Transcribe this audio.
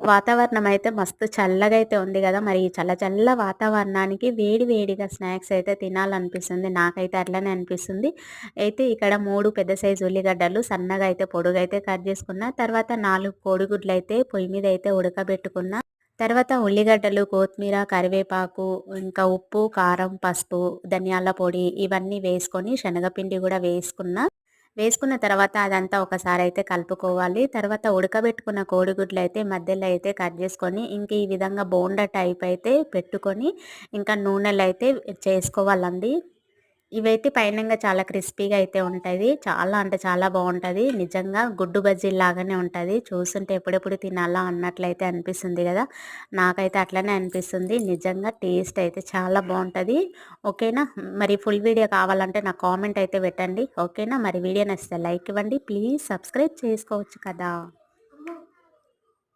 వాతావరణం అయితే మస్తు చల్లగా అయితే ఉంది కదా మరి ఈ చల్ల చల్ల వాతావరణానికి వేడి వేడిగా స్నాక్స్ అయితే తినాలనిపిస్తుంది. నాకైతే అట్లనే అనిపిస్తుంది. అయితే ఇక్కడ మూడు పెద్ద సైజు ఉల్లిగడ్డలు సన్నగా అయితే పొడుగు అయితే కట్ చేసుకున్న తర్వాత నాలుగు కోడిగుడ్లు అయితే పొయ్యి మీద అయితే ఉడకబెట్టుకున్న తర్వాత ఉల్లిగడ్డలు కొత్తిమీర కరివేపాకు ఇంకా ఉప్పు కారం పసుపు ధనియాల పొడి ఇవన్నీ వేసుకొని శనగపిండి కూడా వేసుకున్న వేసుకున్న తర్వాత అదంతా ఒకసారి అయితే కలుపుకోవాలి. తర్వాత ఉడకబెట్టుకున్న కోడిగుడ్లు అయితే మధ్యలో అయితే కట్ చేసుకొని ఇంక ఈ విధంగా బోండా టైప్ అయితే పెట్టుకొని ఇంకా నూనెలు అయితే చేసుకోవాలండి. ఇవైతే పైనంగా చాలా క్రిస్పీగా అయితే ఉంటుంది. చాలా అంటే చాలా బాగుంటుంది. నిజంగా గుడ్డు బజ్జీ లాగానే ఉంటుంది. చూస్తుంటే ఎప్పుడెప్పుడు తినాలా అన్నట్లయితే అనిపిస్తుంది కదా. నాకైతే అట్లనే అనిపిస్తుంది. నిజంగా టేస్ట్ అయితే చాలా బాగుంటుంది. ఓకేనా? మరి ఫుల్ వీడియో కావాలంటే నా కామెంట్ అయితే పెట్టండి. ఓకేనా? మరి వీడియో నచ్చితే లైక్ ఇవ్వండి. ప్లీజ్ సబ్స్క్రైబ్ చేసుకోవచ్చు కదా.